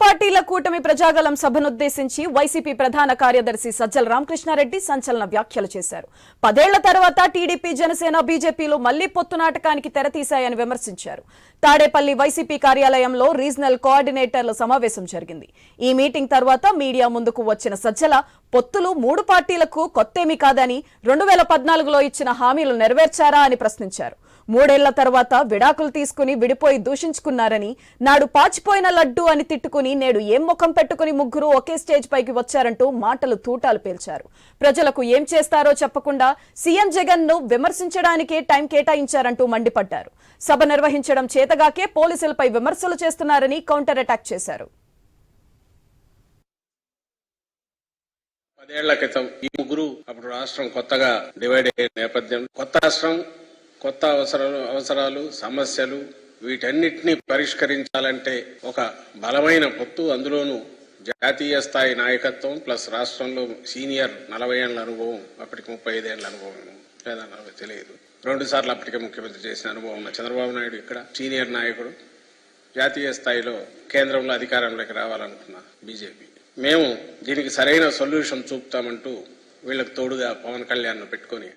పార్టీల కూటమి ప్రజాగలం సభనుద్దేశించి వైసీపీ ప్రధాన కార్యదర్శి సజ్జల రామకృష్ణారెడ్డి సంచలన వ్యాఖ్యలు చేశారు. పదేళ్ళ తర్వాత టీడీపీ జనసేన బీజేపీలు మళ్ళీ పొత్తు నాటకానికి తెరతీశాయని విమర్శించారు. తాడేపల్లి వైసీపీ కార్యాలయంలో రీజనల్ కోఆర్డినేటర్ల సమావేశం జరిగింది. ఈ మీటింగ్ తర్వాత మీడియా ముందుకు వచ్చిన సజ్జల పొత్తులు మూడు పార్టీలకు కొత్తేమీ కాదని రెండు వేల పద్నాలుగులో ఇచ్చిన హామీలు నెరవేర్చారా? అని ప్రశ్నించారు. మూడేళ్ళ తర్వాత విడాకులు తీసుకుని విడిపోయి దూషించుకున్నారని నాడు పాచిపోయిన లడ్డు అని తిట్టుకుని నేడు ఏం ముఖం పెట్టుకుని ముగ్గురు ఒకే స్టేజ్ పైకి వచ్చారంటూ మాటలు తూటాలు పేల్చారు. ప్రజలకు ఏం చేస్తారో చెప్పకుండా సీఎం జగన్ను విమర్శించడానికే టైం కేటాయించారంటూ మండిపడ్డారు. సభ నిర్వహించడం చేతగాకే పోలీసులపై విమర్శలు చేస్తున్నారని కౌంటర్ అటాక్ చేశారు. పదేళ్ళ క్రితం ఈ ముగ్గురు అప్పుడు రాష్ట్రం కొత్తగా డివైడ్ అయ్యే నేపథ్యం. కొత్త రాష్ట్రం కొత్త అవసరాలు అవసరాలు సమస్యలు వీటన్నిటిని పరిష్కరించాలంటే ఒక బలమైన పొత్తు అందులోనూ జాతీయ స్థాయి నాయకత్వం ప్లస్ రాష్ట్రంలో సీనియర్ నలభై ఏళ్ళ అనుభవం అప్పటికి ముప్పై ఐదేళ్ళ అనుభవం లేదా నాకు తెలియదు. రెండు సార్లు అప్పటికే ముఖ్యమంత్రి చేసిన అనుభవం ఉన్న చంద్రబాబు నాయుడు ఇక్కడ సీనియర్ నాయకుడు. జాతీయ స్థాయిలో కేంద్రంలో అధికారంలోకి రావాలనుకున్న బీజేపీ. మేము దీనికి సరైన సొల్యూషన్ చూపుతామంటూ వీళ్ళకి తోడుగా పవన్ కళ్యాణ్ పెట్టుకొని